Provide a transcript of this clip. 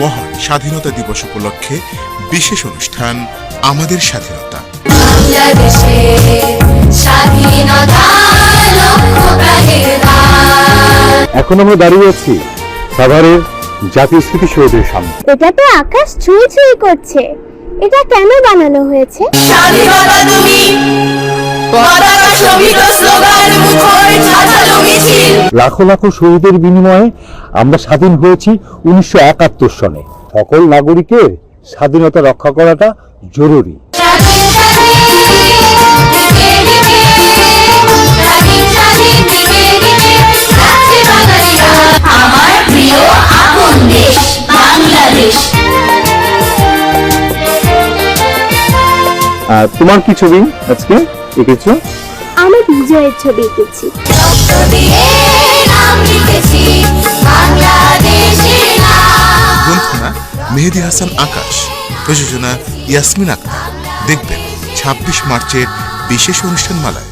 মহান স্বাধীনতা দিবস উপলক্ষে বিশেষ অনুষ্ঠান আমাদের স্বাধীনতা। বাংলাদেশে স্বাধীনতা লক্ষ্য প্রাণের দান। এখন আমরা দাঁড়িয়ে আছি সাভারের জাতীয় স্মৃতিসৌধের সামনে। এটা তো আকাশ ছুঁই ছুঁই করছে। এটা কেন বানানো হয়েছে? স্বাধীনতা তুমি পতাকা স্লোগান লাখো লাখো শহীদের বিনিময়ে আমরা স্বাধীন হয়েছি উনিশশো একাত্তর সনে। সকল নাগরিকের স্বাধীনতা রক্ষা করাটা জরুরি। তোমার কি ছবি আজকে এঁকেছো? বিজয়ের ছবি এঁকেছি। মেহেদি হাসান আকাশ প্রযোজনা ইয়াসমিন আক্তার দেখবেন ছাব্বিশ মার্চের বিশেষ অনুষ্ঠানমালায়।